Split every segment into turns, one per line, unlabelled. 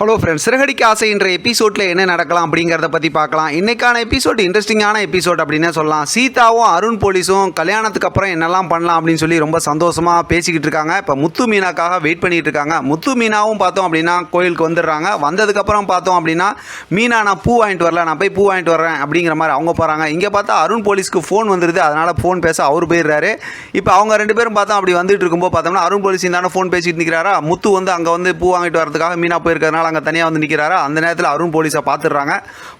Hello friends Siragadikka ஆசை என்ற எபிசோடில் என்ன நடக்கலாம் அப்படிங்கிறத பற்றி பார்க்கலாம். இன்றைக்கான எபிசோட் இன்ட்ரெஸ்டிங்கான எபிசோட் அப்படின்னே சொல்லலாம். சீதாவும் அருண் போலீஸும் கல்யாணத்துக்கு அப்புறம் என்னெல்லாம் பண்ணலாம் அப்படின்னு சொல்லி ரொம்ப சந்தோஷமாக பேசிக்கிட்டு இருக்காங்க. இப்போ முத்து மீனாக்காக வெயிட் பண்ணிட்டு இருக்காங்க. முத்து மீனாவும் பார்த்தோம் அப்படின்னா கோயிலுக்கு வந்துடுறாங்க. வந்ததுக்கப்புறம் பார்த்தோம் அப்படின்னா மீனா நான் பூ வாங்கிட்டு வரல. நான் போய் பூ வாங்கிட்டு வரேன் அப்படிங்கிற மாதிரி அவங்க போகிறாங்க இங்கே பார்த்தா அருண் போலீஸ்க்கு ஃபோன் வந்துடுது அதனால் ஃபோன் பேச அவர் போயிடுறாரு. இப்போ அவங்க ரெண்டு பேரும் பார்த்தோம். அப்படி வந்துட்டு இருக்கும்போது பார்த்தோம்னா அருண் போலீஸ் தானே ஃபோன் பேசிட்டு நிற்கிறாரா முத்து வந்து அங்கே வந்து பூ வாங்கிட்டு வரதுக்காக மீனா போயிருக்கிறதுனால அங்கே தனியாக வந்து நிற்கிறாரா அந்த நேரத்தில் அருண் போலீஸை பார்த்துடுறாங்க.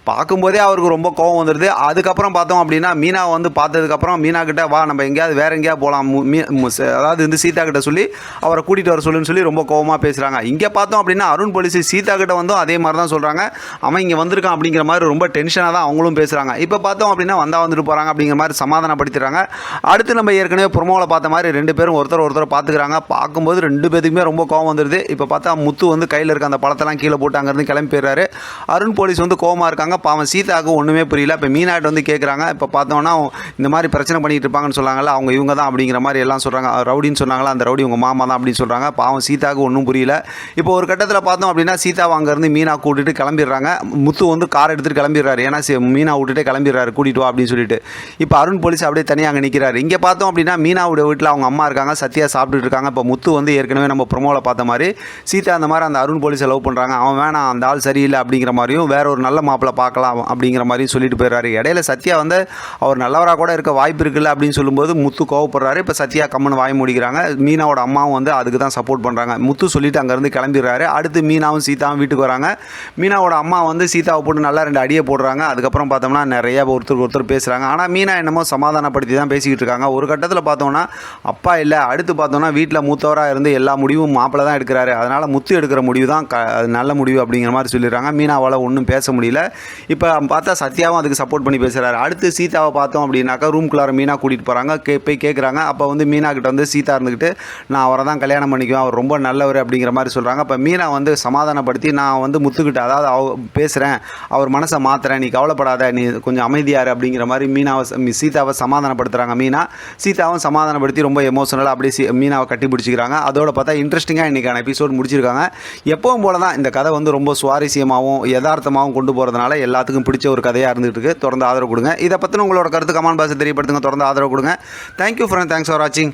பார்க்கும்போதே அவருக்கு ரொம்ப கோவம் வந்துடுது அதுக்கப்புறம் பார்த்தோம் அப்படின்னா மீனா வந்து பார்த்ததுக்கப்புறம் மீனா கிட்ட வா நம்ம எங்கேயாவது வேற எங்கேயாவது போகலாம் மு- மீ- அதாவது வந்து சீதா கிட்ட சொல்லி அவரை கூட்டிகிட்டு வர சொல்லுன்னு சொல்லி ரொம்ப கோவமாக பேசுகிறாங்க இங்கே பார்த்தோம் அப்படின்னா அருண் போலீஸ் சீதா கிட்ட வந்தும் அதே மாதிரி தான் சொல்கிறாங்க அவன் இங்கே வந்திருக்கான் அப்படிங்கிற மாதிரி ரொம்ப டென்ஷனாக தான் அவங்களும் பேசுகிறாங்க இப்போ பார்த்தோம் அப்படின்னா வந்தால் வந்துட்டு போகிறாங்க அப்படிங்கிற மாதிரி சமாதானப்படுத்திடுறாங்க. அடுத்து நம்ம ஏற்கனவே ப்ரொமோவில் பார்த்த மாதிரி ரெண்டு பேரும் ஒருத்தர் ஒருத்தர் பார்த்துக்கிறாங்க. பார்க்கும்போது ரெண்டு பேத்துக்குமே ரொம்ப கோவம் வந்துடுது இப்போ பார்த்தா முத்து வந்து கையில் இருக்க அந்த பழத்தெல்லாம் கீழே போட்டு அங்கேருந்து கிளம்பி போயிடுறாரு. அருண் போலீஸ் வந்து கோவமாக இருக்காங்க. பாவம் சீதாவுக்கு ஒன்றுமே புரியல. இப்போ மீனாட்டு வந்து கேட்குறாங்க இப்போ பார்த்தோன்னா இந்த மாதிரி பிரச்சனை பண்ணிட்டு இருப்பாங்கன்னு சொன்னாங்கல்ல அவங்க இவங்க தான் அப்படிங்கிற மாதிரி எல்லாம் சொல்கிறாங்க ரவுடின்னு சொன்னாங்களா அந்த ரவுடி உங்கள் மாமா தான் அப்படின்னு சொல்கிறாங்க பாவம் சீதாவுக்கு ஒன்றும் புரியல. இப்போ ஒரு கட்டத்தில் பார்த்தோம் அப்படின்னா சீதாவை அங்கேருந்து மீனா கூட்டிட்டு கிளம்பிடுறாங்க. முத்து வந்து கார் எடுத்துகிட்டு கிளம்பிடுறாரு. ஏன்னா சி- மீனா விட்டுட்டு கிளம்பிடுறாரு. கூட்டிட்டு வா அப்படின்னு சொல்லிட்டு. இப்போ அருண் போலீஸ் அப்படியே தனியாக அங்கே நிற்கிறாரு இங்கே பார்த்தோம் அப்படின்னா மீனாவுடைய வீட்டில் அவங்க அம்மா இருக்காங்க. சத்யா சாப்பிட்டுட்டு இருக்காங்க. இப்போ முத்து வந்து ஏற்கனவே நம்ம ப்ரொமோவில் பார்த்த மாதிரி சீதா அந்த மாதிரி அந்த அருண் போலீஸை லவ் பண்ணுறாங்க அவன் வேணாம் அந்த ஆள் சரியில்லை அப்படிங்கிற மாதிரியும் வேற ஒரு நல்ல மாப்பிள்ளை பார்க்கலாம் அப்படிங்கிற மாதிரியும் சொல்லிட்டு போயிடுறாரு. இடையில சத்யா வந்து அவர் நல்லவராக கூட இருக்க வாய்ப்பு இருக்குல்ல அப்படின்னு சொல்லும்போது முத்து கோவப்படுறாரு. இப்போ சத்யா கம்மன் வாய் முடிக்கிறாங்க. மீனாவோட அம்மாவும் வந்து அதுக்கு தான் சப்போர்ட் பண்ணுறாங்க முத்து சொல்லிட்டு அங்கேருந்து கிளம்பிடுறாரு. அடுத்து மீனாவும் சீதாவும் வீட்டுக்கு வராங்க. மீனாவோட அம்மா வந்து சீதாவை போட்டு நல்லா ரெண்டு அடியை போடுறாங்க. அதுக்கப்புறம் பார்த்தோம்னா நிறைய ஒருத்தருக்கு ஒருத்தர் பேசுகிறாங்க ஆனால் மீனா என்னமோ சமாதானப்படுத்தி தான் பேசிக்கிட்டு இருக்காங்க. ஒரு கட்டத்தில் பார்த்தோம்னா அப்பா இல்லை. அடுத்து பார்த்தோம்னா வீட்டில் மூத்தவராக இருந்து எல்லா முடிவும் மாப்பிள்ளை தான் எடுக்கிறாரு. அதனால் முத்து எடுக்கிற முடிவு தான் க நல்ல முடிவு அப்படிங்கிற மாதிரி சொல்லிடுறாங்க. மீனாவால் ஒன்றும் பேச முடியல. இப்போ பார்த்தா சத்யாவும் அதுக்கு சப்போர்ட் பண்ணி பேசுகிறாரு அடுத்து சீதாவை பார்த்தோம் அப்படின்னாக்கா ரூம்குள்ளார மீனா கூட்டிகிட்டு போகிறாங்க கே போய் கேட்குறாங்க அப்போ வந்து மீனா கிட்ட வந்து சீதா இருந்துக்கிட்டு நான் அவரை தான் கல்யாணம் பண்ணிக்குவேன். அவர் ரொம்ப நல்லவர் அப்படிங்கிற மாதிரி சொல்கிறாங்க அப்போ மீனா வந்து சமாதானப்படுத்தி நான் வந்து முத்துக்கிட்ட அதாவது அவ பேசுகிறேன் அவர் மனசை மாற்றுறேன் நீ கவலைப்படாத. நீ கொஞ்சம் அமைதியார் அப்படிங்கிற மாதிரி மீனாவை சீதாவை சமாதானப்படுத்துகிறாங்க மீனா. சீதாவும் சமாதானப்படுத்தி ரொம்ப எமோஷனலாக அப்படியே சீ- மீனாவை கட்டி பிடிச்சிக்கிறாங்க. அதோட பார்த்தா இன்ட்ரெஸ்டிங்காக இன்றைக்கான எபிசோட் முடிச்சிருக்காங்க. எப்பவும் போல தான் இந்த கதை வந்து ரொம்ப சுவாரஸ்யமாகவும் யதார்த்தமாகவும் கொண்டு போகிறதுனால எல்லாத்துக்கும் பிடிச்ச ஒரு கதையாக இருந்துகிட்டு இருக்குது தொடர்ந்து ஆதரவு கொடுங்க. இதை பற்றின உங்களோட கருத்து கமெண்ட் பாக்ஸ் தெரியப்படுத்துங்க. தொடர்ந்து ஆதரவு கொடுங்க. தேங்க்யூ ஃப்ரெண்ட் தேங்க்ஸ் ஃபார் வாட்சிங்